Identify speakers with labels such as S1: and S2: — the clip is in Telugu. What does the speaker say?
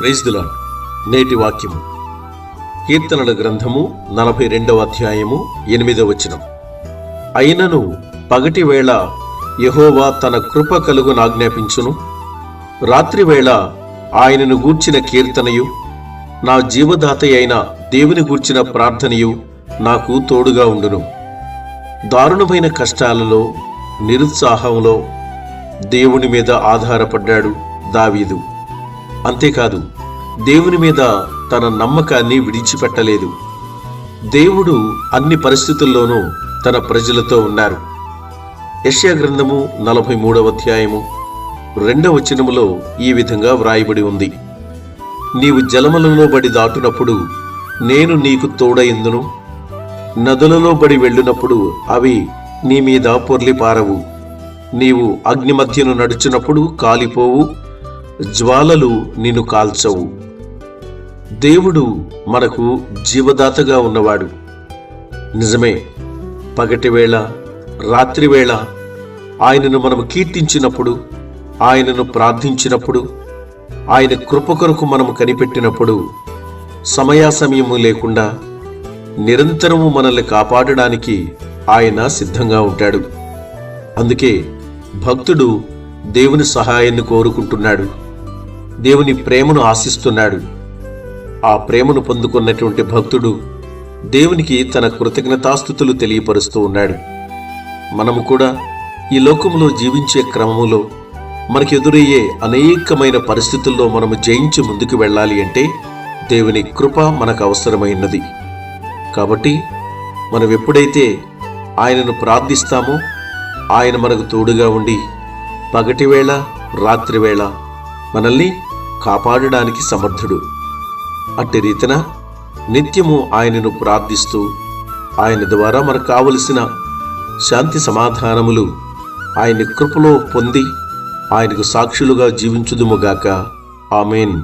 S1: ప్రైజ్దులా నేటి వాక్యము. కీర్తనల గ్రంథము నలభై రెండవ అధ్యాయము ఎనిమిదవ వచనం. అయినను పగటి వేళ యహోవా తన కృప కలుగును ఆజ్ఞాపించును. రాత్రి ఆయనను గూర్చిన కీర్తనయు నా జీవదాత అయిన దేవుని గూర్చిన ప్రార్థనయు నాకు తోడుగా ఉండును. దారుణమైన కష్టాలలో నిరుత్సాహంలో దేవుని మీద ఆధారపడ్డాడు దావీదు. అంతేకాదు దేవుని మీద తన నమ్మకాన్ని విడిచిపెట్టలేదు. దేవుడు అన్ని పరిస్థితుల్లోనూ తన ప్రజలతో ఉన్నారు. యష్యా గ్రంథము నలభై మూడవ అధ్యాయము రెండవ వచనములో ఈ విధంగా వ్రాయబడి ఉంది. నీవు జలములలో బడి దాటునప్పుడు నేను నీకు తోడయిందును నదులలో బడి వెళ్ళినప్పుడు అవి నీ మీద పొర్లిపారవు నీవు అగ్ని మధ్యను నడుచునప్పుడు కాలిపోవు. జ్వాలలు నిన్ను కాల్చవు. దేవుడు మనకు జీవదాతగా ఉన్నవాడు. నిజమే పగటివేళ రాత్రివేళ ఆయనను మనం కీర్తించినప్పుడు ఆయనను ప్రార్థించినప్పుడు ఆయన కృప కొరకు మనము కనిపెట్టినప్పుడు సమయాసమయము లేకుండా నిరంతరము మనల్ని కాపాడడానికి ఆయన సిద్ధంగా ఉంటాడు. అందుకే భక్తుడు దేవుని సహాయాన్ని కోరుకుంటున్నాడు. దేవుని ప్రేమను ఆశిస్తున్నాడు. ఆ ప్రేమను పొందుకున్నటువంటి భక్తుడు దేవునికి తన కృతజ్ఞతాస్థుతులు తెలియపరుస్తూ ఉన్నాడు. మనము కూడా ఈ లోకంలో జీవించే క్రమములో మనకు ఎదురయ్యే అనేకమైన పరిస్థితుల్లో మనము జయించి ముందుకు వెళ్ళాలి అంటే దేవుని కృప మనకు అవసరమైనది. కాబట్టి మనం ఎప్పుడైతే ఆయనను ప్రార్థిస్తామో ఆయన మనకు తోడుగా ఉండి పగటి వేళ మనల్ని కాపాడడానికి సమర్థుడు. అట్టి రీతిన నిత్యము ఆయనను ప్రార్థిస్తూ ఆయన ద్వారా మనకు కావలసిన శాంతి సమాధానములు ఆయన కృపలో పొంది ఆయనకు సాక్షులుగా జీవించుదుముగాక. ఆమెన్.